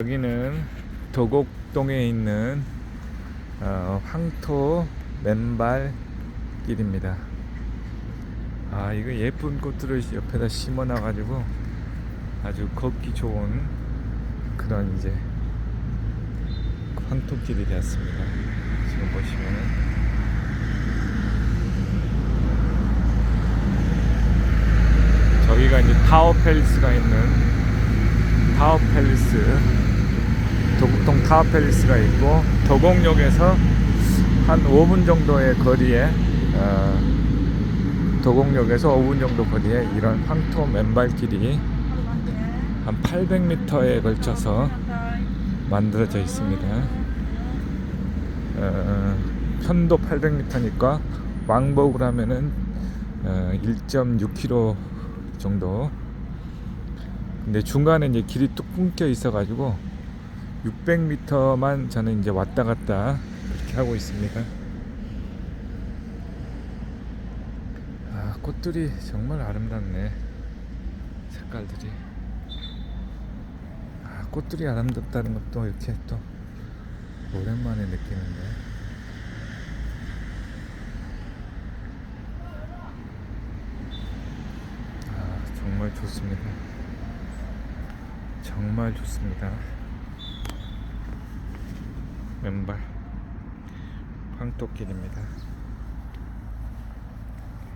여기는 도곡동에 있는 어, 황토 맨발 길입니다. 아 이거 예쁜 꽃들을 옆에다 심어놔가지고 아주 걷기 좋은 그런 이제 황토길이 되었습니다. 지금 보시면은 저기가 이제 타워 팰리스가 있는 타워 팰리스 도곡동 타워 팰리스가 있고 도곡역에서 한 5분 정도의 거리에 어, 도곡역에서 5분 정도 거리에 이런 황토 맨발길이 한 800m에 걸쳐서 만들어져 있습니다. 어, 편도 800m니까 왕복을 하면은 어, 1.6km 정도. 근데 중간에 이제 길이 뚝 끊겨 있어가지고 600m만 저는 이제 왔다 갔다 그렇게 하고 있습니다. 아 꽃들이 정말 아름답네. 색깔들이. 아 꽃들이 아름답다는 것도 이렇게 또 오랜만에 느끼는데. 아 정말 좋습니다. 정말 좋습니다. 맨발 황토길입니다.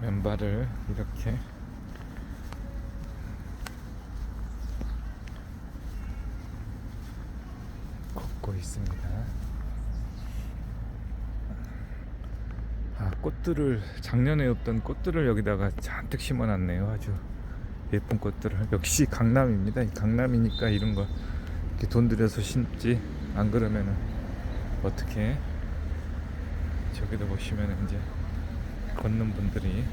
맨발을 이렇게 걷고 있습니다. 아, 꽃들을 작년에 없던 꽃들을 여기다가 잔뜩 심어놨네요. 아주 예쁜 꽃들을 역시 강남입니다. 이 강남이니까 이런 거 돈 들여서 심지 안 그러면은 어떻게 저기도 보시면은 이제 걷는 분들이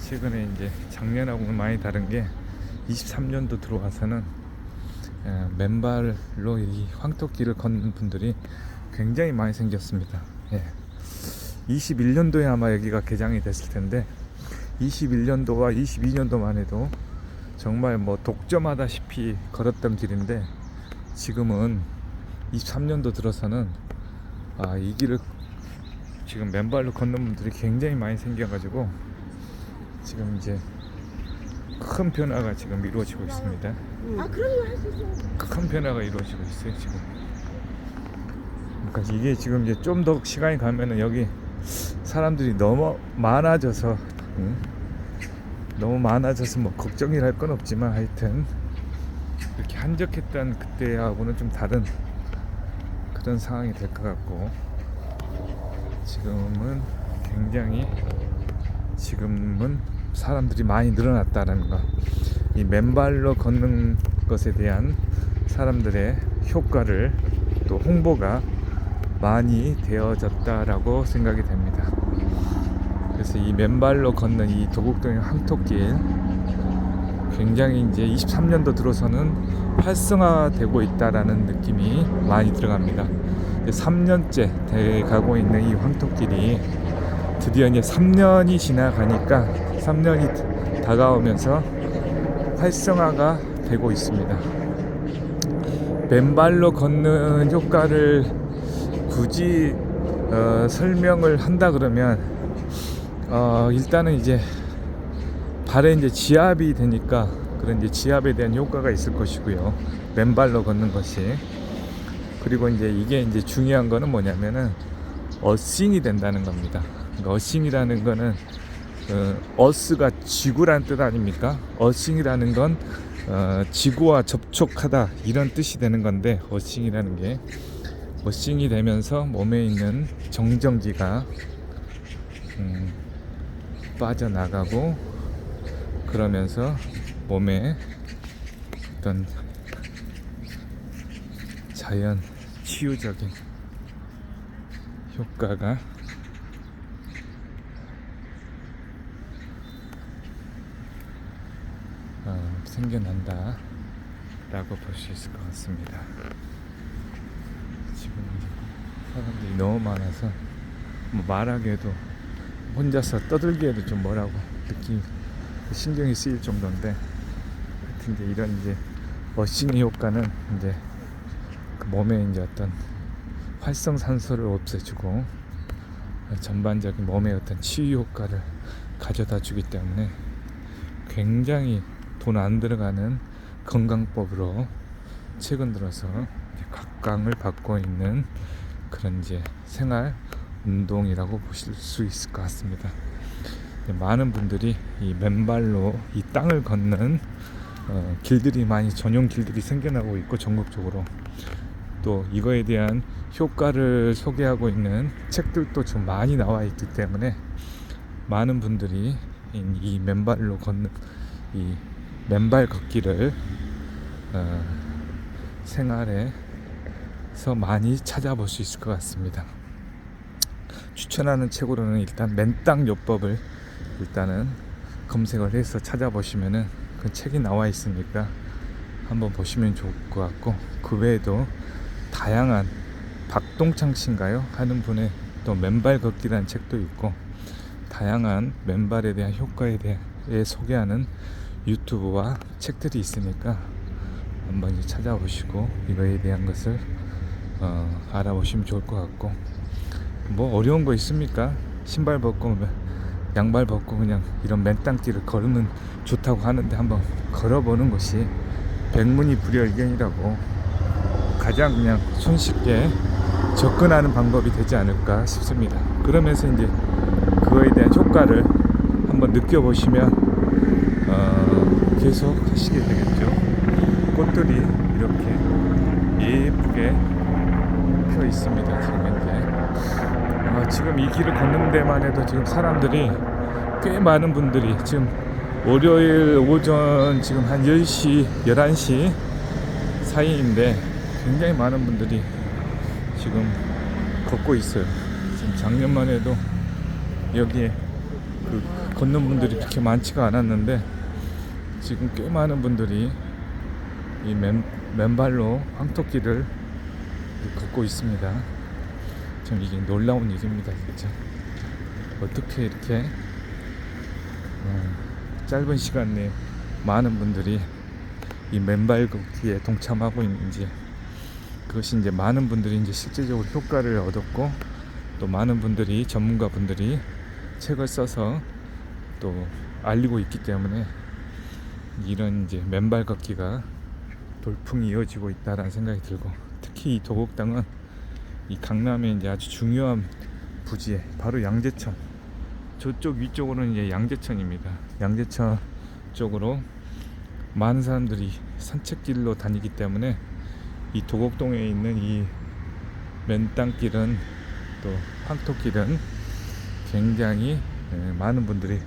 최근에 이제 작년하고는 많이 다른 게 23년도 들어와서는 에, 맨발로 이 황토길을 걷는 분들이 굉장히 많이 생겼습니다. 예. 21년도에 아마 여기가 개장이 됐을 텐데 21년도와 22년도만 해도 정말 뭐 독점하다시피 걸었던 길인데 지금은 23년도 들어서는 아, 이 길을 지금 맨발로 걷는 분들이 굉장히 많이 생겨가지고 지금 이제 큰 변화가 지금 이루어지고 있습니다. 아 그런 거할수 있어. 큰 변화가 이루어지고 있어요 지금. 그러니까 이게 지금 이제 좀 더 시간이 가면은 여기 사람들이 너무 많아져서 응? 너무 많아져서 뭐 걱정이라 할건 없지만 하여튼 이렇게 한적했던 그때하고는 좀 다른 그런 상황이 될 것 같고 지금은 굉장히 지금은 사람들이 많이 늘어났다는 거. 이 맨발로 걷는 것에 대한 사람들의 효과를 또 홍보가 많이 되어졌다라고 생각이 됩니다. 그래서 이 맨발로 걷는 이 도곡동의 황토길 굉장히 이제 23년도 들어서는 활성화되고 있다라는 느낌이 많이 들어갑니다. 3년째 돼 가고 있는 이 황토길이 드디어 이제 3년이 지나가니까 3년이 다가오면서 활성화가 되고 있습니다. 맨발로 걷는 효과를 굳이 어, 설명을 한다 그러면 어, 일단은 이제 발에 이제 지압이 되니까 그런 이제 지압에 대한 효과가 있을 것이고요. 맨발로 걷는 것이 그리고 이제 이게 이제 중요한 거는 뭐냐면은 어싱이 된다는 겁니다. 그러니까 어싱이라는 거는 어, 어스가 지구란 뜻 아닙니까? 어싱이라는 건 어, 지구와 접촉하다 이런 뜻이 되는 건데 어싱이라는 게 어싱이 되면서 몸에 있는 정정지가 음, 빠져나가고 그러면서 몸에 어떤 자연 치유적인 효과가 어, 생겨난다 라고 볼 수 있을 것 같습니다. 지금 사람들이 너무 많아서 뭐 말하기에도 혼자서 떠들기에도 좀 뭐라고 느낌 신경이 쓰일 정도인데 이제 이런 이제 어싱이 효과는 이제 그 몸에 이제 어떤 활성산소를 없애주고 전반적인 몸의 어떤 치유 효과를 가져다 주기 때문에 굉장히 돈 안 들어가는 건강법으로 최근 들어서 각광을 받고 있는 그런 이제 생활 운동이라고 보실 수 있을 것 같습니다. 많은 분들이 이 맨발로 이 땅을 걷는 어, 길들이 많이 전용 길들이 생겨나고 있고 전국적으로 또 이거에 대한 효과를 소개하고 있는 책들도 좀 많이 나와 있기 때문에 많은 분들이 이, 이 맨발로 걷는 이 맨발 걷기를 어, 생활에서 많이 찾아볼 수 있을 것 같습니다. 추천하는 책으로는 일단 맨땅 요법을 일단은 검색을 해서 찾아보시면은 그 책이 나와 있으니까 한번 보시면 좋을 것 같고 그 외에도 다양한 박동창 씨인가요? 하는 분의 또 맨발 걷기라는 책도 있고 다양한 맨발에 대한 효과에 대해 소개하는 유튜브와 책들이 있으니까 한번 찾아보시고 이거에 대한 것을 어, 알아보시면 좋을 것 같고 뭐 어려운 거 있습니까? 신발 벗고 뭐 양발 벗고 그냥 이런 맨땅길을 걸으면 좋다고 하는데 한번 걸어보는 것이 백문이 불여일견이라고 가장 그냥 손쉽게 접근하는 방법이 되지 않을까 싶습니다. 그러면서 이제 그거에 대한 효과를 한번 느껴보시면 어, 계속 하시게 되겠죠. 꽃들이 이렇게 예쁘게 펴 있습니다. 지금 아, 지금 이 길을 걷는 데만 해도 지금 사람들이 꽤 많은 분들이 지금 월요일 오전 지금 한 10시, 11시 사이인데 굉장히 많은 분들이 지금 걷고 있어요. 지금 작년만 해도 여기에 그 걷는 분들이 그렇게 많지가 않았는데 지금 꽤 많은 분들이 이 맨, 맨발로 황토길을 걷고 있습니다. 참 이게 놀라운 일입니다, 진짜. 어떻게 이렇게 어, 짧은 시간 내에 많은 분들이 이 맨발 걷기에 동참하고 있는지 그것이 이제 많은 분들이 이제 실제적으로 효과를 얻었고 또 많은 분들이 전문가 분들이 책을 써서 또 알리고 있기 때문에 이런 이제 맨발 걷기가 돌풍이 이어지고 있다라는 생각이 들고 특히 이 도곡당은 이 강남의 이제 아주 중요한 부지에 바로 양재천 저쪽 위쪽으로는 이제 양재천입니다. 양재천 쪽으로 많은 사람들이 산책길로 다니기 때문에 이 도곡동에 있는 이 맨땅길은 또 황토길은 굉장히 예, 많은 분들이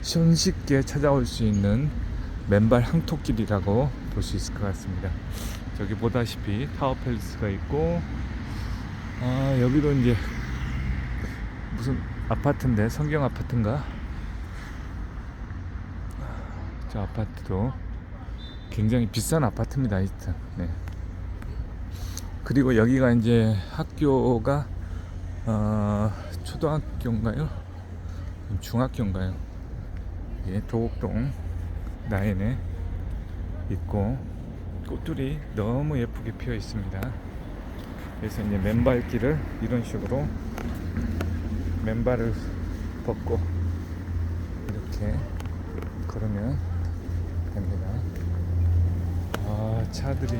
손쉽게 찾아올 수 있는 맨발 황토길이라고 볼 수 있을 것 같습니다. 저기 보다시피 타워 팰리스가 있고 아 여기도 이제 무슨 아파트인데 성경 아파트인가? 저 아파트도 굉장히 비싼 아파트입니다. 하여튼 네. 그리고 여기가 이제 학교가 어, 초등학교인가요? 중학교인가요? 예, 도곡동 라인에 있고 꽃들이 너무 예쁘게 피어 있습니다. 그래서 이제 맨발길을 이런 식으로 맨발을 벗고 이렇게 걸으면 됩니다. 아 차들이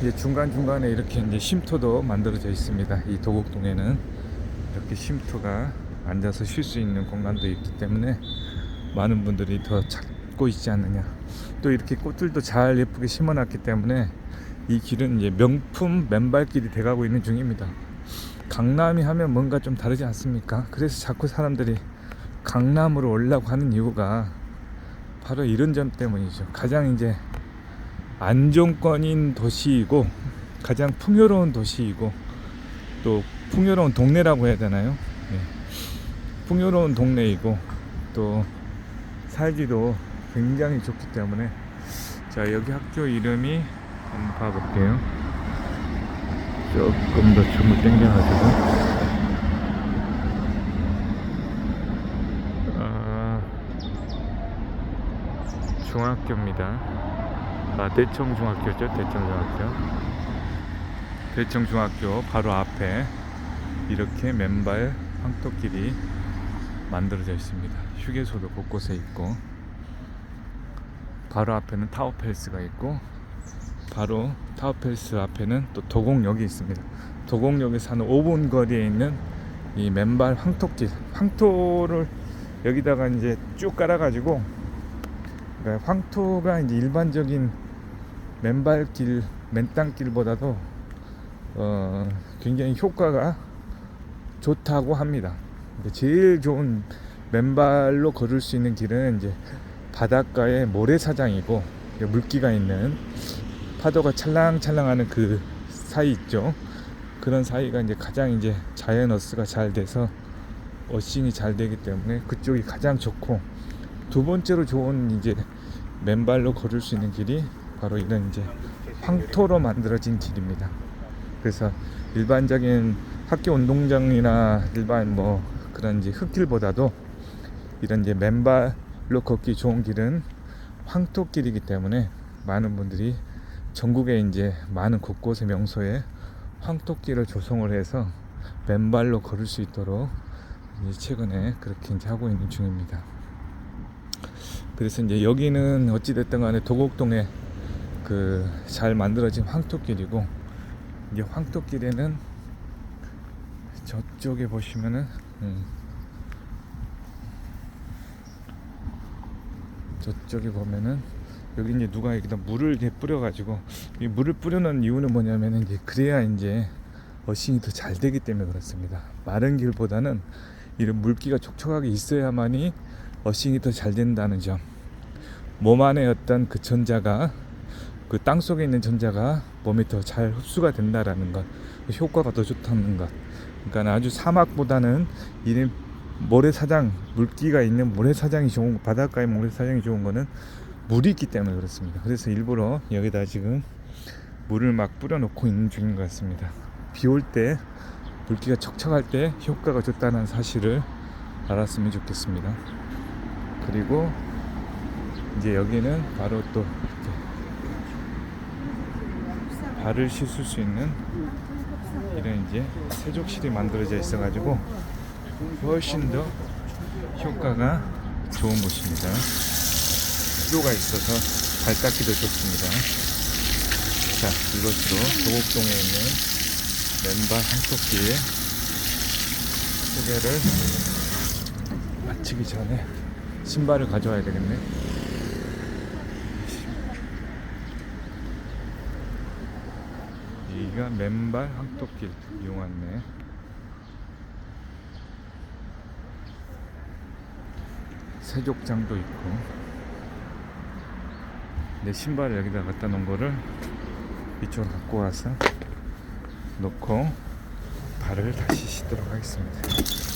이제 중간 중간에 이렇게 이제 쉼터도 만들어져 있습니다. 이 도곡동에는 이렇게 쉼터가 앉아서 쉴 수 있는 공간도 있기 때문에 많은 분들이 더 찾고 있지 않느냐. 또 이렇게 꽃들도 잘 예쁘게 심어놨기 때문에 이 길은 이제 명품 맨발길이 돼가고 있는 중입니다. 강남이 하면 뭔가 좀 다르지 않습니까? 그래서 자꾸 사람들이 강남으로 오려고 하는 이유가 바로 이런 점 때문이죠. 가장 이제 안정권인 도시이고 가장 풍요로운 도시이고 또 풍요로운 동네라고 해야 되나요? 네. 풍요로운 동네이고 또 살기도 굉장히 좋기 때문에 자 여기 학교 이름이 한번 봐볼게요. 조금 더 줌을 당겨가지고 아, 중학교입니다. 아, 대청 중학교죠. 대청 중학교. 대청 중학교 바로 앞에 이렇게 맨발 황토길이 만들어져 있습니다. 휴게소도 곳곳에 있고 바로 앞에는 타워팰스가 있고 바로 타워팰스 앞에는 또 도곡역이 있습니다. 도곡역에서 한 5분 거리에 있는 이 맨발 황토길 황토를 여기다가 이제 쭉 깔아가지고 그러니까 황토가 이제 일반적인 맨발길 맨땅길보다도 어, 굉장히 효과가 좋다고 합니다. 제일 좋은 맨발로 걸을 수 있는 길은 이제 바닷가의 모래사장이고 물기가 있는 파도가 찰랑찰랑하는 그 사이 있죠. 그런 사이가 이제 가장 이제 자연 어스가 잘 돼서 어싱이 잘 되기 때문에 그쪽이 가장 좋고 두 번째로 좋은 이제 맨발로 걸을 수 있는 길이 바로 이런 이제 황토로 만들어진 길입니다. 그래서 일반적인 학교 운동장이나 일반 뭐 그런 이제 흙길보다도 이런 이제 맨발 로 걷기 좋은 길은 황토길이기 때문에 많은 분들이 전국에 이제 많은 곳곳의 명소에 황토길을 조성을 해서 맨발로 걸을 수 있도록 최근에 그렇게 이제 하고 있는 중입니다. 그래서 이제 여기는 어찌됐든 간에 도곡동에 그 잘 만들어진 황토길이고 이제 황토길에는 저쪽에 보시면은 음, 저쪽에 보면은 여기 이제 누가 여기다 물을 이렇게 뿌려가지고 이 물을 뿌려놓은 이유는 뭐냐면은 이제 그래야 이제 어싱이 더 잘 되기 때문에 그렇습니다. 마른 길보다는 이런 물기가 촉촉하게 있어야만이 어싱이 더 잘 된다는 점. 몸 안에 어떤 그 전자가 그 땅 속에 있는 전자가 몸에 더 잘 흡수가 된다라는 것, 그 효과가 더 좋다는 것. 그러니까 아주 사막보다는 이런 모래사장, 물기가 있는 모래사장이 좋은 바닷가의 모래사장이 좋은 거는 물이 있기 때문에 그렇습니다. 그래서 일부러 여기다 지금 물을 막 뿌려놓고 있는 중인 것 같습니다. 비 올 때 물기가 척척할 때 효과가 좋다는 사실을 알았으면 좋겠습니다. 그리고 이제 여기는 바로 또 이렇게 발을 씻을 수 있는 이런 이제 세족실이 만들어져 있어 가지고 훨씬 더 효과가 좋은 곳입니다. 수도가 있어서 발 닦기도 좋습니다. 자, 이것으로 도곡동에 있는 맨발 한토길 소개를 마치기 전에 신발을 가져와야 되겠네. 여기가 맨발 황토길 이용하네. 세족장도 있고 내 신발을 여기다 갖다 놓은 거를 이쪽으로 갖고 와서 놓고 발을 다시 씻도록 하겠습니다.